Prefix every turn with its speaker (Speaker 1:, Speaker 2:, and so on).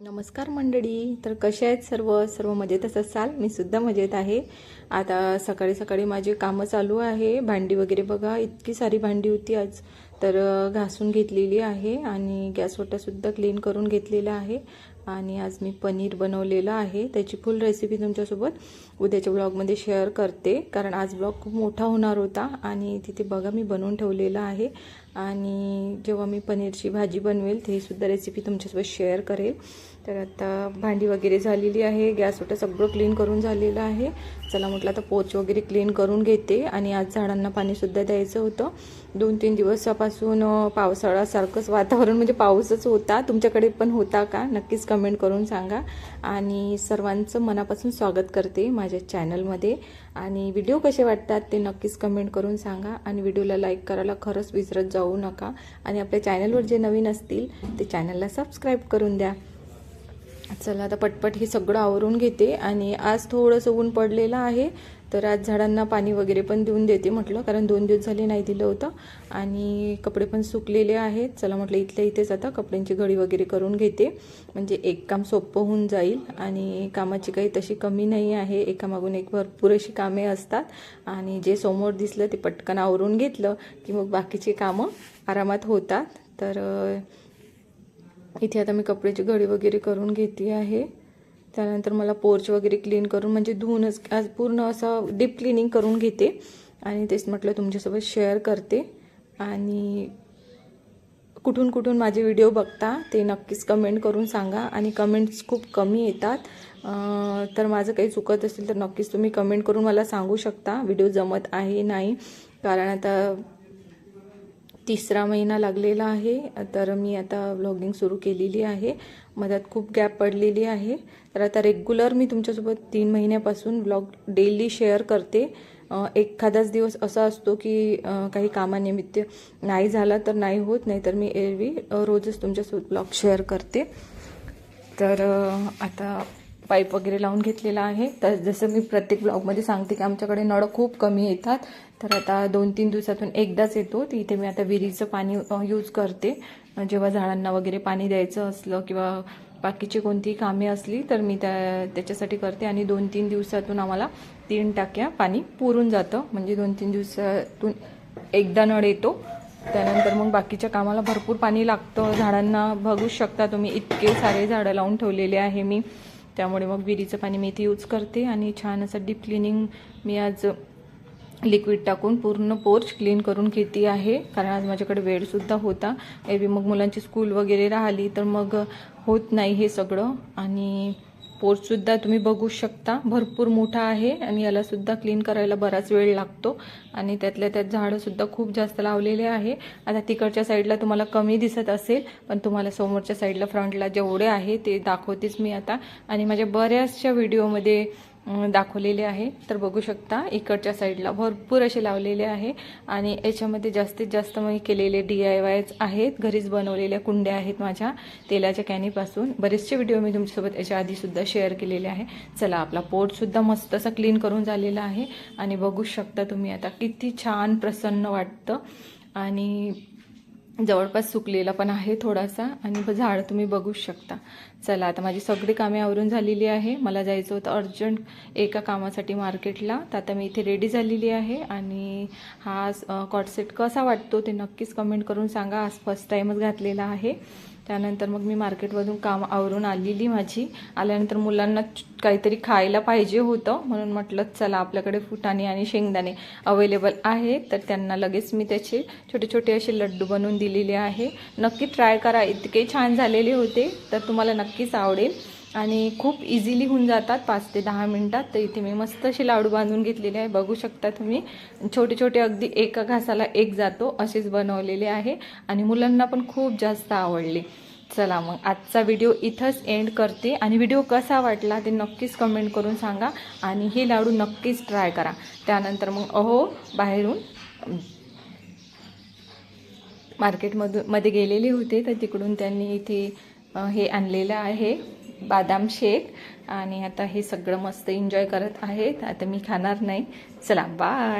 Speaker 1: नमस्कार मंडळी तर कसे आहेत सर्व? सर्व मजेतच असाल? मी सुद्धा मजेत आहे. आता सकाळी सकाळी माझी कामं चालू आहे. भांडी वगैरे बघा इतकी सारी भांडी होती आज. तर घासून घेतलेली आहे आणि गॅस क्लीन करून घेतलेला आहे. आणि आज मी पनीर बनवलेलं आहे. त्याची फुल रेसिपी तुमच्यासोबत उद्याच्या ब्लॉगमध्ये शेअर करते. कारण आज ब्लॉग खूप मोठा होणार होता आणि तिथे बघा मी बनवून ठेवलेलं आहे. आणि जेव्हा मी पनीरची भाजी बनवेल ते सुद्धा रेसिपी तुमच्यासोबत शेअर करेल. तर आता भांडी वगैरे झालेली आहे गॅस वगैरे सगळं क्लीन करून झालेलं आहे. चला म्हटलं आता पोच वगैरे क्लीन करून घेते आणि आज झाडांना पाणीसुद्धा द्यायचं होतं. दोन तीन दिवसापासून पावसाळ्यासारखंच वातावरण म्हणजे पाऊसच होता. तुमच्याकडे पण होता का? नक्कीच कमेंट करून सांगा. आणि सर्वांचं मनापासून स्वागत करते माझ्या चॅनलमध्ये आणि व्हिडिओ कसे वाटतात ते नक्कीच कमेंट करून सांगा. आणि व्हिडिओला लाईक करायला खरंच विसरत जाऊ नका. आणि आपल्या चॅनलवर जे नवीन असतील ते चॅनलला सबस्क्राईब करून द्या. चला आता पटपट हे सगळं आवरून घेते आणि आज थोडंसं ऊन पडलेलं आहे तर आज झाडांना पाणी वगैरे पण देऊन देते म्हटलं कारण दोन दिवस झाले नाही दिलं होतं. आणि कपडे पण सुकलेले आहेत. चला म्हटलं इथल्या इथेच आता कपड्यांची घडी वगैरे करून घेते. म्हणजे एक काम सोपं होऊन जाईल आणि कामाची काही तशी कमी नाही आहे. एकामागून एक भरपूर अशी कामे असतात. आणि जे समोर दिसलं ते पटकन आवरून घेतलं की मग बाकीची कामं आरामात होतात. तर इथे आता मी कपड्याची घडी वगैरे करून घेते आहे. त्यानंतर मला पोर्च वगैरे क्लीन करून म्हणजे धुवूनच आज पूर्ण असं डीप क्लिनिंग करून घेते. आणि तेच म्हटलं तुमच्यासोबत शेअर करते. आणि कुठून कुठून माझे व्हिडिओ बघता ते नक्कीच कमेंट करून सांगा. आणि कमेंट्स खूप कमी येतात. तर माझं काही चुकत असेल तर नक्कीच तुम्ही कमेंट करून मला सांगू शकता. व्हिडिओ जमत आहे नाही. कारण आता तिसरा महिना लागलेला आहे. तर मी आता व्लॉगिंग सुरू केलेली आहे. मधात खूप गॅप पडलेली आहे. तर आता रेग्युलर मी तुमच्यासोबत तीन महिन्यापासून ब्लॉग डेली शेअर करते. एखादाच दिवस असा असतो की काही कामानिमित्त नाही झाला तर नाही होत नाही तर मी एरवी रोजच तुमच्यासोबत ब्लॉग शेअर करते. तर आता पाईप वगैरे लावून घेतलेला आहे. तर जसं मी प्रत्येक ब्लॉगमध्ये सांगते की आमच्याकडे नळ खूप कमी येतात. तर आता दोन तीन दिवसातून एकदाच येतो. तर इथे मी आता विहिरीचं पाणी यूज करते. जेव्हा झाडांना वगैरे पाणी द्यायचं असलं किंवा बाकीची कोणतीही कामे असली तर मी त्या त्याच्यासाठी करते. आणि दोन तीन दिवसातून आम्हाला तीन टाक्या पाणी पुरून जातं. म्हणजे दोन तीन दिवसातून एकदा नळ येतो. त्यानंतर मग बाकीच्या कामाला भरपूर पाणी लागतं. झाडांना बघूच शकता तुम्ही इतके सारे झाडं लावून ठेवलेले आहे मी. त्यामुळे मग विहिरीचं पाणी मी इथे यूज करते आणि छान असं डीप क्लिनिंग मी आज लिक्विड टाकून पूर्ण पोर्च क्लीन करून घेते आहे. कारण आज माझ्याकडे वेळसुद्धा होता. एवी मग मुलांची स्कूल वगैरे राहिली तर मग होत नाही हे सगळं. आणि पोर्चसुद्धा तुम्ही बघू शकता. भरपूर मोठा आहे आणि यालासुद्धा क्लीन करायला बराच वेळ लागतो. आणि त्यातल्या त्यात झाडंसुद्धा खूप जास्त लावलेले आहे. आता तिकडच्या साईडला तुम्हाला कमी दिसत असेल पण तुम्हाला समोरच्या साईडला फ्रंटला जेवढे आहे ते दाखवतेच मी आता. आणि माझ्या बऱ्याचशा व्हिडिओमध्ये दाखवलेले आहे. तर बघू शकता इकडच्या साईडला भरपूर असे लावलेले आहे आणि याच्यामध्ये जास्तीत जास्त मी केलेले डी आय वायच आहेत. घरीच बनवलेल्या कुंड्या आहेत माझ्या तेलाच्या कॅनीपासून बरेचसे व्हिडिओ मी तुमच्यासोबत याच्या आधीसुद्धा शेअर केलेले आहे. चला आपला पोटसुद्धा मस्त असा क्लीन करून झालेला आहे. आणि बघू शकता तुम्ही आता किती छान प्रसन्न वाटतं. आणि जवळपास सुकलेला पण आहे थोडासा आणि झाड तुम्ही बघू शकता. चला आता माझी सगळी कामे आवरून झालेली आहे. मला जायचं होतं अर्जंट एका कामासाठी मार्केटला. तर आता मी इथे रेडी झालेली आहे आणि हा कॉटसेट कसा वाटतो ते नक्कीच कमेंट करून सांगा. आज फर्स्ट टाईमच घातलेला आहे. त्यानंतर मग मी मार्केटमधून काम आवरून आलेली माझी. आल्यानंतर मुलांना च- काहीतरी खायला पाहिजे होतं. म्हणून म्हटलं चला आपल्याकडे फुटाणे आणि शेंगदाणे अवेलेबल आहे. तर त्यांना लगेच मी त्याचे छोटे छोटे असे लड्डू बनवून दिलेले आहे. नक्की ट्राय करा. इतके छान झालेले होते. तर तुम्हाला नक्कीच आवडेल. आणि खूप इझिली होऊन जातात पाच ते दहा मिनटात. तर इथे मी मस्त असे लाडू बांधून घेतलेले आहे. बघू शकता तुम्ही. छोटे छोटे अगदी एका घासाला एक जातो असेच बनवलेले आहे. आणि मुलांना पण खूप जास्त आवडले. चला मग आजचा व्हिडिओ इथंच एंड करते. आणि व्हिडिओ कसा वाटला ते नक्कीच कमेंट करून सांगा. आणि हे लाडू नक्कीच ट्राय करा. त्यानंतर मग अहो बाहेरून मार्केटमधून मध्ये गेलेले होते. तर तिकडून त्यांनी इथे हे आणलेलं आहे. बादाम शेक आणि आता हे सगळं मस्त एन्जॉय करत आहेत. आता मी खाणार नाही. चला बाय